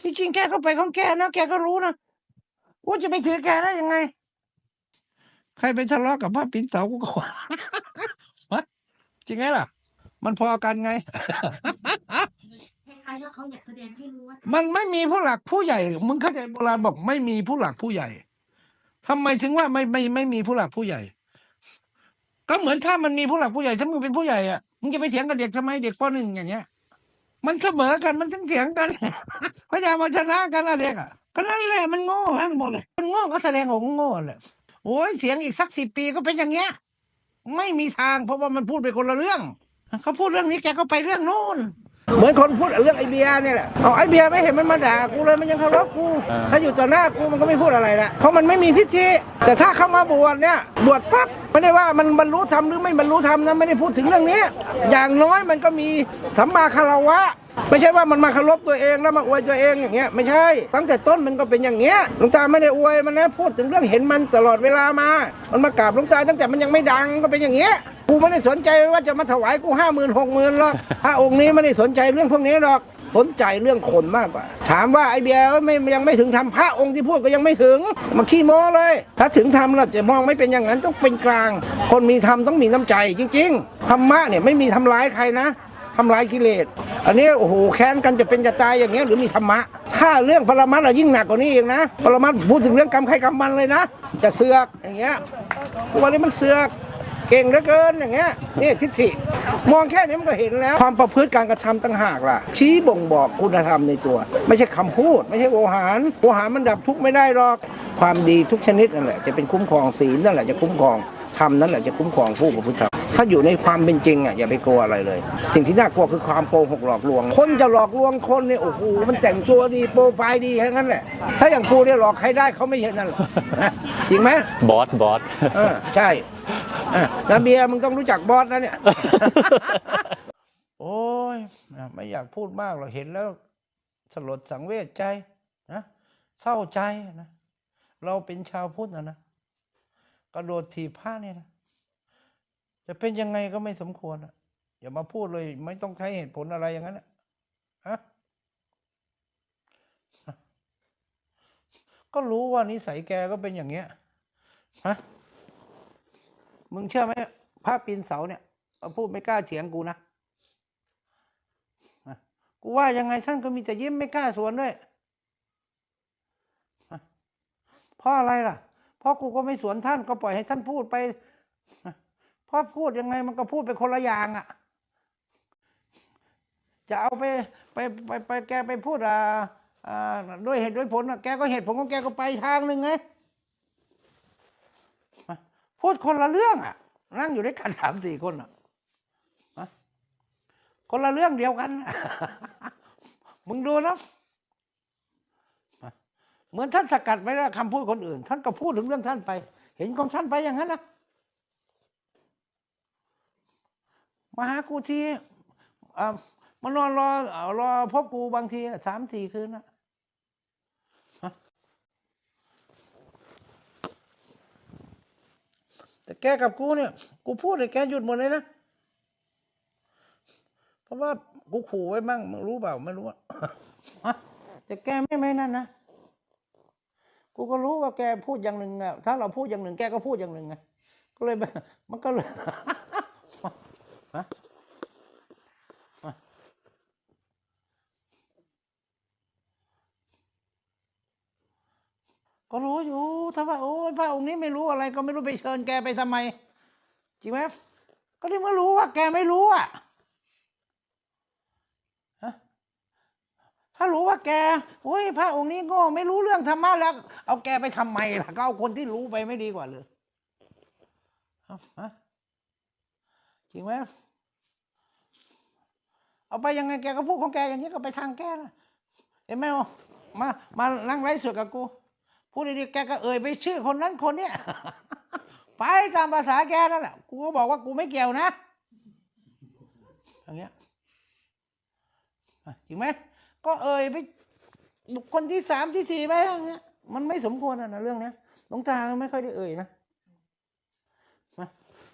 ที่จริงแกก็ไปของแกนะแกก็รู้นะกูจะไปถือแกได้ยังไง ใครไปทะเลาะกับพระปิ่นเสากูก็ว่าฮะจริงไงล่ะ มันพอกันไงคล้ายๆว่าเขาอยากแสดงให้รู้ว่ามันไม่มีผู้หลักผู้ใหญ่ มึงเข้าใจโบราณบอกไม่มีผู้หลักผู้ใหญ่ทำไมถึงว่าไม่ไม่ไม่มีผู้หลักผู้ใหญ่ ก็เหมือนถ้ามันมีผู้หลักผู้ใหญ่ถ้ามึงเป็นผู้ใหญ่อะมึงจะไปเถียงกับเด็กทำไมเด็กปหนึ่งอย่างเงี้ย มันเสมอกันมันถึงเถียงกัน พยายามมาชนะกันอะเด็กอะก็นั่นแหละมันโง่ทั้งหมดเลยมันโง่ก็แสดงออกโง่แหละโอ้ยเสียงอีกสักสิบปีก็เป็นอย่างเงี้ย ไม่มีทางเพราะว่ามันพูดไปคนละเรื่องเขาพูดเรื่องนี้แกก็ไปเรื่องนู้น เหมือนคนพูดเรื่องไอเบียร์เนี่ยแหละเอาไอเบียร์ไม่เห็นมันมาด่ากูเลยมันยังเคารพกู อ่า ถ้าอยู่ต่อหน้ากูมันก็ไม่พูดอะไรละเพราะมันไม่มีทิฏฐิแต่ถ้าเข้ามาบวชเนี่ยบวชปั๊บไม่ได้ว่ามันบรรลุธรรมหรือไม่บรรลุธรรมนะไม่ได้พูดถึงเรื่องนี้ อย่างน้อยมันก็มีสัมมาคารวะ ไม่ใช่ว่ามันมาเคารพตัวเองแล้วมาอวยตัวเองอย่างเงี้ยไม่ใช่ ตั้งแต่ต้นมันก็เป็นอย่างเงี้ยหลวงตาไม่ได้อวยมันนะพูดถึงเรื่องเห็นมันตลอดเวลามา มันมากราบหลวงตาตั้งแต่มันยังไม่ดังก็เป็นอย่างเงี้ย กูไม่ได้สนใจว่าจะมาถวายกูห้าหมื่นหกหมื่นหรอกพระองค์นี้ไม่ได้สนใจเรื่องพวกนี้หรอกสนใจเรื่องคนมากกว่า ถามว่าไอเบียร์ไม่ยังไม่ถึงทำพระองค์ที่พูดก็ยังไม่ถึงมาขี้โม้เลย ถ้าถึงทำเราจะมองไม่เป็นอย่างนั้นต้องเป็นกลาง คนมีธรรมต้องมีน้ำใจจริงๆธรรมะเนี่ยไม่มีทำร้ายใครนะทำร้ายกิเลส อันนี้โอ้โหแค้นกันจะเป็นจะตายอย่างเงี้ยหรือมีธรรมะ ถ้าเรื่องปรมัตถ์อะยิ่งหนักกว่านี้เองนะ ปรมัตถ์พูดถึงเรื่องกรรมใครกรรมมันเลยนะ จะเสือกอย่างเงี้ยวันนี้มันเสือก เก่งเหลือเกินอย่างเงี้ยนี่ทิฏฐิมองแค่นี้มันก็เห็นแล้ว ความประพฤติการกระทำต่างหากล่ะ ชี้บ่งบอกคุณธรรมในตัว ไม่ใช่คำพูด ไม่ใช่โอหารโอหารมันดับทุกข์ไม่ได้หรอกความดีทุกชนิดนั่นแหละจะเป็นคุ้มครองศีลนั่นแหละจะคุ้มครองธรรมนั่นแหละจะคุ้มครองผู้ประพฤติธรรมถ้าอยู่ในความเป็นจริงอะอย่าไปกลัวอะไรเลย สิ่งที่น่ากลัวคือความโกหกหลอกลวง คนจะหลอกลวงคนเนี่ยโอ้โหมันแต่งตัวดีโปรไฟล์ดีแค่นั้นแหละ ถ้าอย่างกูเนี่ยหลอกใครได้เขาไม่เห็นนั่นหรอกจริงไหมบอสบอสเออใช่อะ น้าเบียร์มึงต้องรู้จักบอสนะเนี่ย โอ้ยไม่อยากพูดมากหรอกเห็นแล้ว สลดสังเวชใจนะเศร้าใจนะเราเป็นชาวพุทธนะนะกระโดดถีบผ้าเนี่ยนะจะเป็นยังไงก็ไม่สมควรอะอย่ามาพูดเลย ไม่ต้องใช้เหตุผลอะไรอย่างนั้นอะฮะก็รู้ว่านิสัยแกก็เป็นอย่างเงี้ยฮะ มึงเชื่อไหมพระปีนเสาเนี่ยพูดไม่กล้าเถียงกูนะกูว่ายังไงท่านก็มีแต่ยิ้มไม่กล้าสวนด้วยเพราะอะไรล่ะ เพราะกูก็ไม่สวนท่านก็ปล่อยให้ท่านพูดไปเพราะพูดยังไงมันก็พูดไปคนละอย่างอะ่ะ จะเอาไปไปไปไปแกไปพูดอ่าด้วยเหตุด้วยผลอะแกก็เหตุผลของแกก็ไปทางหนึ่งไง พูดคนละเรื่องอะ นั่งอยู่ด้วยกันสามสี่คนอะคนละเรื่องเดียวกัน มึงดูนะเหมือนท่านสกัดไว้แล้วคำพูดคนอื่น ท่านก็พูดถึงเรื่องท่านไป เห็นของท่านไปอย่างนั้นนะมาหากูที่มานอนรอรอพบกูบางทีสามสี่คืนนะ แต่แกกับกูเนี่ย กูพูดเลยแกหยุดหมดเลยนะ เพราะว่ากูขู่ไว้บ้างมึงรู้เปล่าไม่รู้อะฮะแต่แกไม่ไม่นั่นนะ กูก็รู้ว่าแกพูดอย่างหนึ่งอะถ้าเราพูดอย่างหนึ่งแกก็พูดอย่างหนึ่งไง ก็เลยมันก็เลย ฮะฮะ ก็รู้อยู่ถ้าว่าโอ้ยพระองค์นี้ไม่รู้อะไร ก็ไม่รู้ไปเชิญแกไปทำไมจริงไหมก็ที่เมื่อรู้ว่า แกไม่รู้อะถ้ารู้ว่าแกโอ้ยพระองค์นี้โง่ไม่รู้เรื่องธรรมะแล้ว เอาแกไปทำไมล่ะก็เอาคนที่รู้ไปไม่ดีกว่าเลยฮะฮะจริงไหมเอาไปยังไงแกก็พูดของแกอย่างนี้ก็ไปทางแกนะเห็นไหมวมามานั่งไลฟ์สดกับกู พูดดีๆแกก็เอ่ยไปชื่อคนนั้นคนเนี้ยไปตามภาษาแกนั่นแหละกูก็บอกว่ากูไม่เกี่ยวนะอย่างเงี้ยจริงไหมก็เอ่ยไปบุคคลที่สามที่สี่ไปอย่างเงี้ยมันไม่สมควรอะนะเรื่องเนี้ยหลวงตาไม่ค่อยได้เอ่ยนะ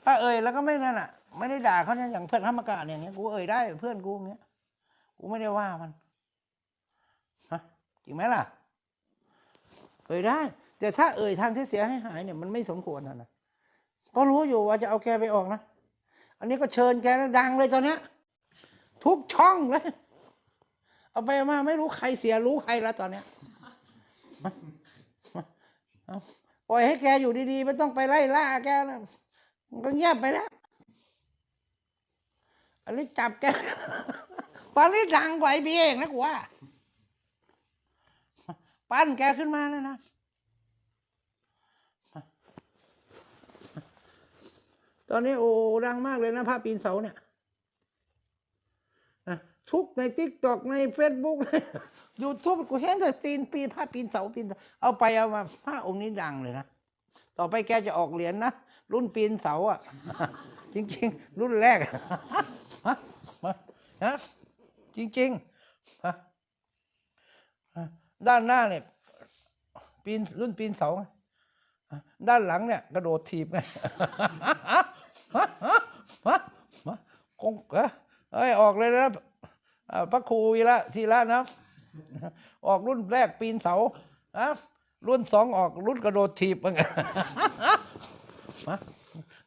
ถ้าเอ่ยแล้วก็ไม่นั่นอะ ไม่ได้ด่าเขาเนี่ยอย่างเพื่อนธรรมกาเนี่ยอย่างเงี้ยกูเอ่ยได้เพื่อนกูอย่างเงี้ยกูไม่ได้ว่ามันฮะจริงไหมล่ะ เอ่ยได้ แต่ถ้าเอ่ยทางที่เสียให้หายเนี่ยมันไม่สมควรนะนะก็รู้อยู่ว่าจะเอาแกไปออกนะ อันนี้ก็เชิญแกแล้วดังเลยตอนเนี้ยทุกช่องเลย เอาไปมาไม่รู้ใครเสียรู้ใครแล้วตอนเนี้ยปล่อยให้แกอยู่ดีๆ ไม่ต้องไปไล่ล่าแกแล้วมันก็เงียบไปแล้วอันนี้จับแก ตอนนี้ดังกว่าไอ้เบียร์เองนะกูว่า ปั้นแกขึ้นมาแล้วนะตอนนี้โอ้ดังมากเลยนะภาพปีนเสาเนี่ยทุกในทิกตอกในเฟซบุ๊กในยูทูบกูเห็นแต่ตีนปีนภาพปีนเสาปีนเอาไปเอามาพระองค์นี้ดังเลยนะต่อไปแกจะออกเหรียญนะรุ่นปีนเสาอะ จริง ๆ รุ่นแรกฮะฮะจริงๆฮะ ด้านหน้าเนี่ยปีนรุ่นปีนเสาไงด้านหลังเนี่ยกระโดดถีบไงคงเอ้ยเอ้ยออกเลยนะอ่าพระครูวีระทีละนะ ออกรุ่นแรกปีนเสาอะรุ่นสองออกรุ่นกระโดดถีบมั้งฮะ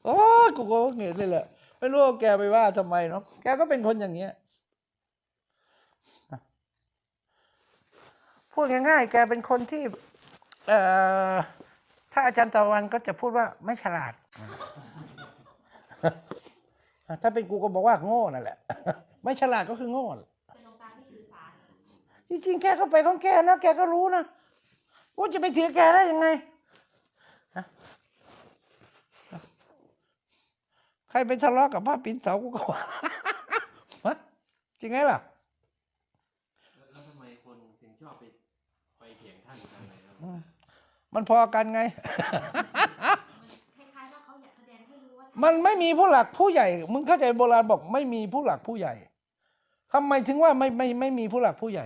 โอ้ยกูก็เห็นเลยแหละไม่รู้แกไปว่าทำไมเนาะแกก็เป็นคนอย่างเงี้ย พูดง่ายๆ แกเป็นคนที่ เอ่อ ถ้าอาจารย์ตะวันก็จะพูดว่าไม่ฉลาด ถ้าเป็นกูก็บอกว่าโง่นั่นแหละ ไม่ฉลาดก็คือโง่แหละเป็นหลวงตาที่สื่อสารจริงๆแกก็ไปของแกนะ แกก็รู้นะว่าจะไปถือแกได้ยังไงใครไปทะเลาะกับพระปิ่นเสากูก็ว่าจริงไงล่ะ แล้วแล้วทำไมคนถึงชอบไปไปเถียงท่านจังเลยครับ มันพอกันไงมันคล้ายๆว่าเขาอยากแสดงให้รู้ว่ามันไม่มีผู้หลักผู้ใหญ่ มึงเข้าใจโบราณบอกไม่มีผู้หลักผู้ใหญ่ทำไมถึงว่าไม่ไม่ไม่มีผู้หลักผู้ใหญ่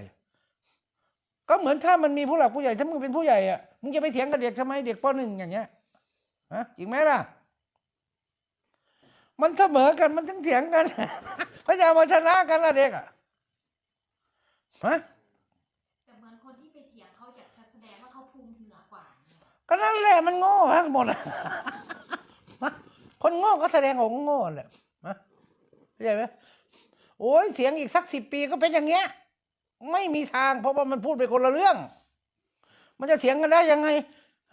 ก็เหมือนถ้ามันมีผู้หลักผู้ใหญ่ถ้ามึงเป็นผู้ใหญ่อะมึงจะไปเถียงกับเด็กทำไมเด็กปหนึ่งอย่างเงี้ยฮะจริงไหมล่ะ มันเสมอกันมันถึงเถียงกันพยายามมาชนะกันนะเด็กอะฮะ กว่าก็นั่นแหละมันโง่ทั้งหมดอะ คนโง่ก็แสดงออกโง่แหละนะเข้าใจไหมโอ้ยเสียงอีกสักสิบปีก็เป็นอย่างเงี้ย ไม่มีทางเพราะว่ามันพูดไปคนละเรื่อง มันจะเถียงกันได้ยังไง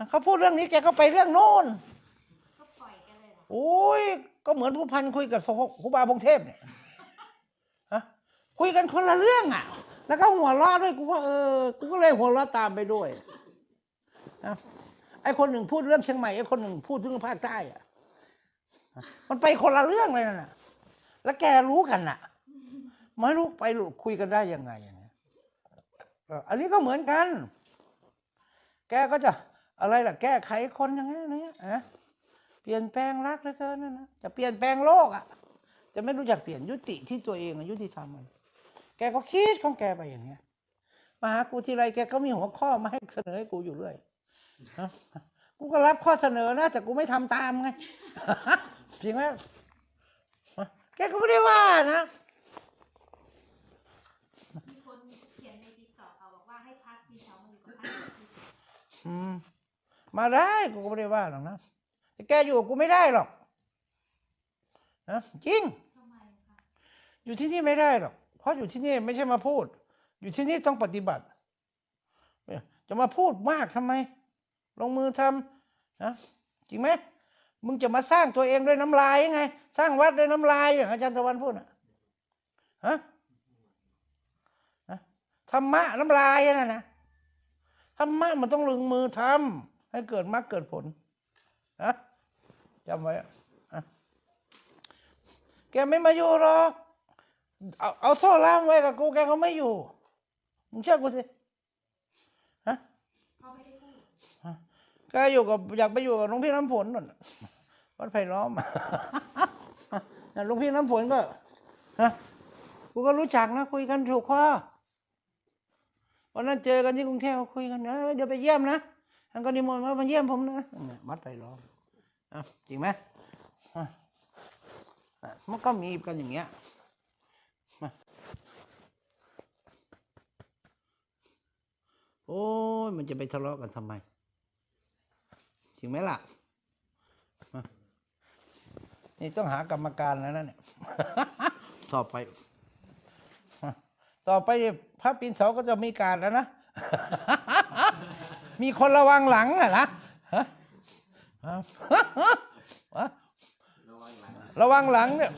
เขาพูดเรื่องนี้แกก็ไปเรื่องโน้นก็ปล่อยกันเลยเหรอโอ้ยก็เหมือนผู้พันคุยกับครูบาพงเทพเนี่ยฮะคุยกันคนละเรื่องอะ แล้วก็หัวเราะด้วยกูว่าเออกูก็เลยหัวเราะตามไปด้วย ไอ้คนหนึ่งพูดเรื่องเชียงใหม่ไอ้คนหนึ่งพูดถึงภาคใต้อะมันไปคนละเรื่องเลยน่ะแล้วแกรู้กันน่ะ ไม่รู้ไปคุยกันได้ยังไงอย่างเงี้ยอันนี้ก็เหมือนกัน แกก็จะอะไรล่ะ แก้ไขคนอย่างเงี้ยนะฮะเปลี่ยนแปลงรักเหลือเกินนั่นนะจะเปลี่ยนแปลงโลกอะ จะไม่รู้จักเปลี่ยนยุติที่ตัวเองอยุติธรรมมันแกก็คิดของแกไปอย่างเงี้ยมาหากูทีไรแกก็มีหัวข้อมาให้เสนอให้กูอยู่เรื่อย กูก็รับข้อเสนอนะแต่กูไม่ทำตามไงจริงไหมแกก็ไม่ได้ว่านะมีคนเขียนในติ๊กต็อกเขาบอกว่าให้พักปีเสามาอยู่กับท่านอืมมาได้กูก็ไม่ได้ว่าหรอกนะแต่แกอยู่กับกูไม่ได้หรอกนะจริงทำไมคะอยู่ที่นี่ไม่ได้หรอก เพราะอยู่ที่นี่ไม่ใช่มาพูด อยู่ที่นี่ต้องปฏิบัติเนี่ยจะมาพูดมากทำไม ลงมือทำนะจริงไหมมึงจะมาสร้างตัวเองด้วยน้ำลายยังไง สร้างวัดด้วยน้ำลายอย่างอาจารย์ตะวันพูดนะฮะฮะธรรมะน้ำลายนะนะธรรมะมันต้องลงมือทำให้เกิดมรรคเกิดผลนะจำไว้อะอะแกไม่มาอยู่หรอกเอาเอาโซ่ล่ามไว้กับกูแกก็ไม่อยู่มึงเชื่อกูสิ ฮะ เขาไม่ได้พูด แก็อยู่กับอยากไปอยู่กับหลวงพี่น้ำฝนนั่นวัดไผ่ล้อมหลวงพี่น้ำฝนก็ฮะกูก็รู้จักนะ คุยกันถูกข้อวันนั้นเจอกันที่กรุงเทพคุยกันเออเดี๋ยวไปเยี่ยมนะท่านก็นิมนต์มามาเยี่ยมผมนะเนี่ยวัดไผ่ล้อมจริงไหมมันก็มีกันอย่างเงี้ยโอ้ยมันจะไปทะเลาะกันทำไม จริงไหมล่ะมานี่ต้องหากรรมการแล้วนะเนี่ยต่อไป ต่อไปพระปีนเสาก็จะมีการแล้วนะ มีคนระวังหลังอะนะฮะฮะฮะระวังหลังระวังหลังเนี่ย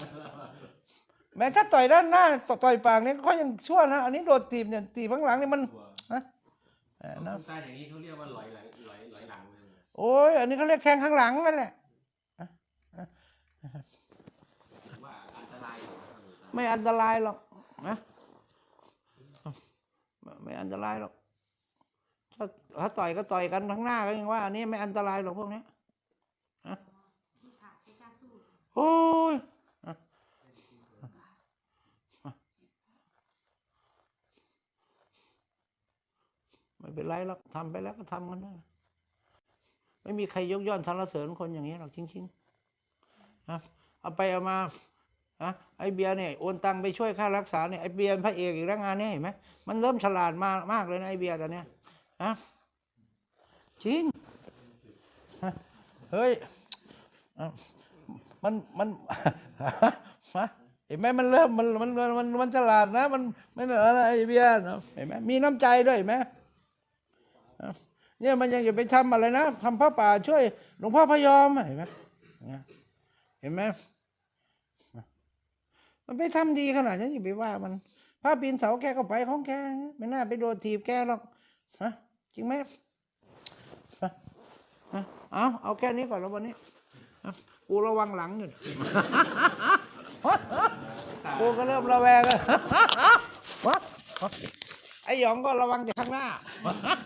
แม้ถ้าต่อยด้านหน้าต่อยปากเนี่ยก็ยังชั่วนะอันนี้โดดตีบเนี่ยตีบข้างหลังเนี่ยมันกลัวนะเออคนนะใต้อย่างนี้เขาเรียกว่าหลอยหลังหลอยหลอยหลังเลยนะ โอ้ยอันนี้เขาเรียกแทงข้างหลังนั่นแหละถือว่าอันตรายไม่อันตรายหรอกนะไม่อันตรายหรอกถ้าถ้าต่อยก็ต่อยกันข้างหน้าก็ยังว่า อันนี้ไม่อันตรายหรอกพวกนี้ยที่ขาดไม่กล้าสู้โอ้ยไม่เป็นไรหรอกทำไปแล้วก็ทำกันได้ ไม่มีใครยกย่องสรรเสริญคนอย่างนี้หรอกจริงๆนะเอาไปเอามาอะไอเบียร์เนี่ยโอนตังไปช่วยค่ารักษาเนี่ยไอเบียร์เป็นพระเอกอีกแล้วงานนี้เห็นไหมมันเริ่มฉลาดมามากเลยนะไอเบียร์ตอนเนี้ยอะจริงเฮ้ยมันมันมาเห็นไหมมันเริ่มมันมันมันมันฉลาดนะ มันไม่เหนอะไรไอเบียร์นะเห็นไหมมีน้ำใจด้วยเห็นไหม เนี่ยมันยังอย่าไปทำอะไรนะทำพระป่าช่วยหลวงพ่อพยอมเห็นไหมเห็นไหมมันไปทำดีขนาดนั้นอย่าไปว่ามันพระปีนเสาแกก็ไปของแกไม่น่าไปโดนถีบแกหรอกฮะจริงไหมฮะเอาเอาแค่นี้ก่อนแล้ววันนี้กูระวังหลังอยู่กูก็เริ่มระแวงอะวไอ้หยองก็ระวังจากข้างหน้า